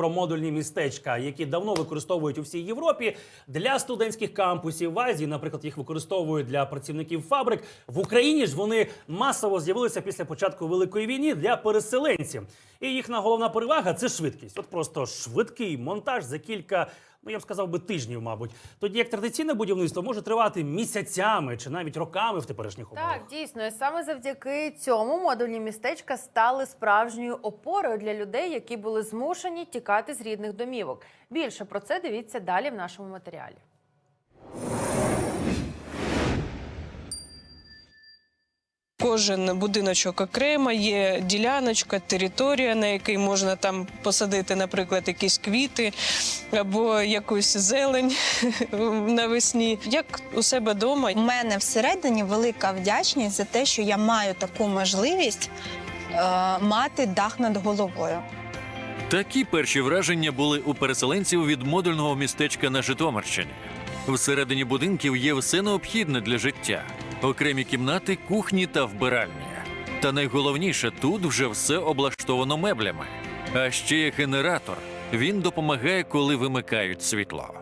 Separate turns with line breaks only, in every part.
про модульні містечка, які давно використовують у всій Європі для студентських кампусів. В Азії, наприклад, їх використовують для працівників фабрик. В Україні ж вони масово з'явилися після початку великої війни для переселенців. І їхня головна перевага це швидкість. От просто швидкий монтаж за кілька. Ну, я б сказав би тижнів, мабуть. Тоді як традиційне будівництво може тривати місяцями чи навіть роками в теперішніх умовах.
Так, дійсно, і саме завдяки цьому модульні містечка стали справжньою опорою для людей, які були змушені тікати з рідних домівок. Більше про це дивіться далі в нашому матеріалі.
Кожен будиночок окремо, є діляночка, територія, на якій можна там посадити, наприклад, якісь квіти або якусь зелень навесні. Як у себе вдома.
У мене всередині велика вдячність за те, що я маю таку можливість е, мати дах над головою.
Такі перші враження були у переселенців від модульного містечка на Житомирщині. Всередині будинків є все необхідне для життя: окремі кімнати, кухні та вбиральні. Та найголовніше тут вже все облаштовано меблями. А ще є генератор. Він допомагає, коли вимикають світло.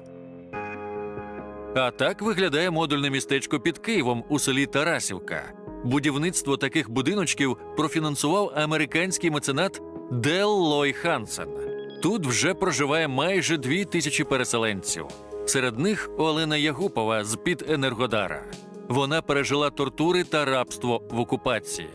А так виглядає модульне містечко під Києвом у селі Тарасівка. Будівництво таких будиночків профінансував американський меценат Дел Лой Хансен. Тут вже проживає майже дві тисячі переселенців. Серед них Олена Ягупова з під Енергодара. Вона пережила тортури та рабство в окупації.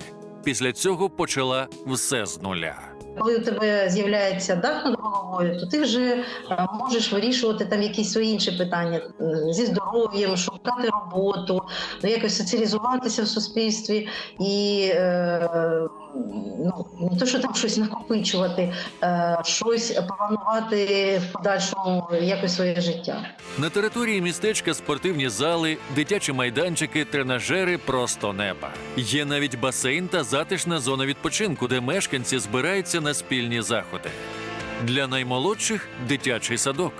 Після цього почала все з нуля.
Коли у тебе з'являється дах над головою, то ти вже е, можеш вирішувати там якісь свої інші питання зі здоров'ям, шукати роботу, ну, якось соціалізуватися в суспільстві і е, ну, не то, що там щось накопичувати, е, щось планувати в подальшому якось своє життя.
На території містечка спортивні зали, дитячі майданчики, тренажери просто неба. Є навіть басейн та затишна зона відпочинку, де мешканці збираються на спільні заходи. Для наймолодших дитячий садок,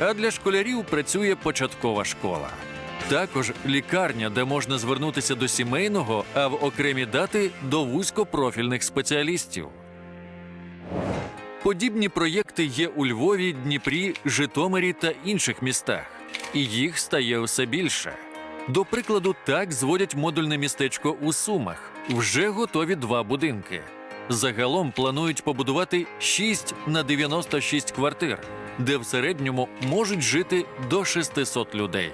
а для школярів працює початкова школа. Також лікарня, де можна звернутися до сімейного, а в окремі дати до вузькопрофільних спеціалістів. Подібні проєкти є у Львові, Дніпрі, Житомирі та інших містах, і їх стає все більше. До прикладу, так зводять модульне містечко у Сумах. Вже готові два будинки. Загалом планують побудувати 6 на 96 квартир, де в середньому можуть жити до 600 людей.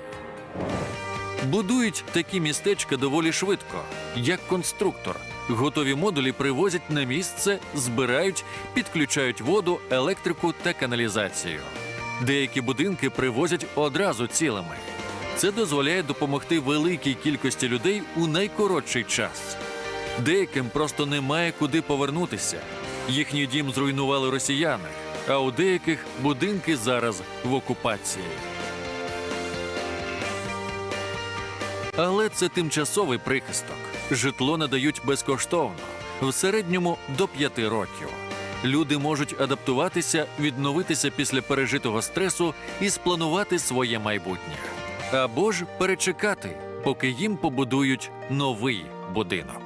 Будують такі містечка доволі швидко, як конструктор. Готові модулі привозять на місце, збирають, підключають воду, електрику та каналізацію. Деякі будинки привозять одразу цілими. Це дозволяє допомогти великій кількості людей у найкоротший час. Деяким просто немає куди повернутися. Їхній дім зруйнували росіяни, а у деяких будинки зараз в окупації. Але це тимчасовий прихисток. Житло надають безкоштовно, в середньому до п'яти років. Люди можуть адаптуватися, відновитися після пережитого стресу і спланувати своє майбутнє. Або ж перечекати, поки їм побудують новий будинок.